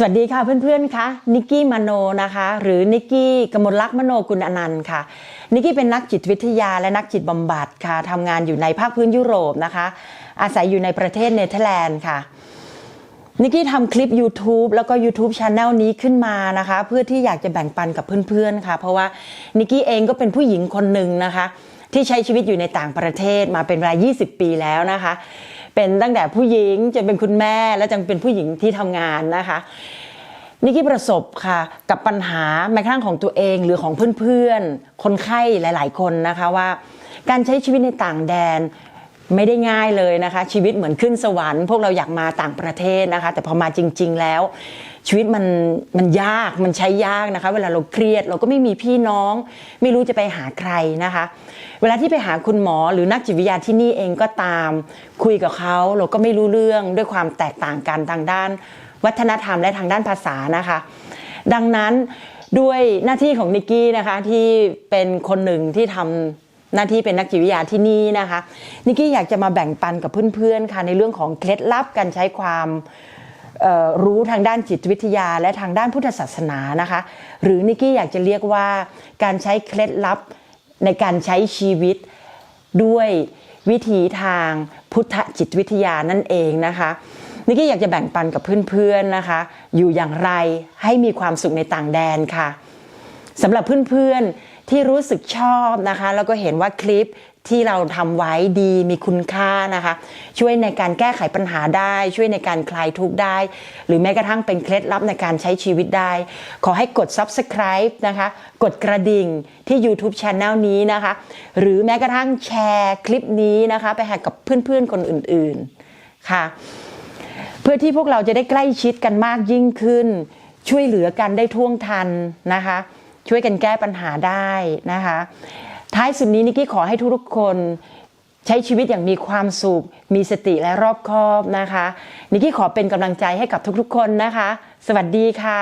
สวัสดีค่ะเพื่อนๆ คะนิกกี้มโนนะคะ หรือนิกกี้กมลลักษณ์มโนกุลอนันต์ค่ะนิกกี้เป็นนักจิตวิทยาและนักจิตบำบัดค่ะทำงานอยู่ในภาคพื้นยุโรปนะคะ อาศัยอยู่ในประเทศเนเธอร์แลนด์ค่ะนิกกี้ทำคลิป YouTube แล้วก็ YouTube Channel นี้ขึ้นมานะคะ เพื่อที่อยากจะแบ่งปันกับเพื่อนๆค่ะ เพราะว่านิกกี้เองก็เป็นผู้หญิงคนหนึ่งนะคะ ที่ใช้ชีวิตอยู่ในต่างประเทศมาเป็นเวลา 20 ปีแล้วนะคะ เป็นตั้งแต่ผู้หญิงจนเป็นคุณแม่และจนเป็นผู้หญิงที่ทำงานนะคะนิกกี้ประสบค่ะกับปัญหาแม้กระทั่งของตัวเองหรือของเพื่อนๆ คนไข้หลาย ๆ คนนะคะว่า การใช้ชีวิตในต่างแดน ไม่ได้ง่ายเลยนะคะ ชีวิตเหมือนขึ้นสวรรค์พวกเราอยากมาต่างประเทศนะคะ แต่พอมาจริง ๆ แล้ว ชีวิตมันมันยากมันใช้ยากนะคะ เวลาเราเครียดเราก็ไม่มีพี่น้อง ไม่รู้จะไปหาใครนะคะ เวลาที่ไปหาคุณหมอหรือนักจิตวิทยาที่นี่เองก็ตาม คุยกับเขาเราก็ไม่รู้เรื่องด้วยความแตกต่างกันทางด้าน วัฒนธรรมและทางด้านภาษานะคะ ดังนั้นด้วยหน้าที่ของนิกกี้นะคะที่เป็นคนหนึ่งที่ทำ หน้าที่เป็นนักจิตวิทยาที่นี่นะคะนิกกี้อยากจะมาแบ่งปันกับเพื่อนๆค่ะในเรื่องของเคล็ดลับการใช้ความรู้ทางด้านจิตวิทยา และทางด้านพุทธศาสนานะคะ หรือนิกกี้อยากจะเรียกว่าการใช้เคล็ดลับในการใช้ชีวิตด้วยวิธีทางพุทธจิตวิทยานั่นเองนะคะนิกกี้อยากจะแบ่งปันกับเพื่อนๆนะคะ อยู่อย่างไรให้มีความสุขในต่างแดนค่ะ สำหรับเพื่อนๆที่รู้สึกชอบนะคะ แล้วก็เห็นว่าคลิปที่เราทำไว้ดีมีคุณค่านะคะ ช่วยในการแก้ไขปัญหาได้ ช่วยในการคลายทุกข์ได้ หรือแม้กระทั่งเป็นเคล็ดลับในการใช้ชีวิตได้ ขอให้กด subscribe นะคะ กดกระดิ่งที่ YouTube Channel นี้นะคะ หรือแม้กระทั่งแชร์คลิปนี้นะคะ ไปให้กับเพื่อนๆคนอื่นๆค่ะ เพื่อที่พวกเราจะได้ใกล้ชิดกันมากยิ่งขึ้น ช่วยเหลือกันได้ท่วงทันนะคะ ช่วยกันแก้ปัญหาได้นะคะ ท้ายสุดนี้นิกกี้ขอให้ทุกคนใช้ชีวิตอย่างมีความสุข มีสติและรอบคอบนะคะ นิกกี้ขอเป็นกำลังใจให้กับทุกๆคนนะคะ สวัสดีค่ะ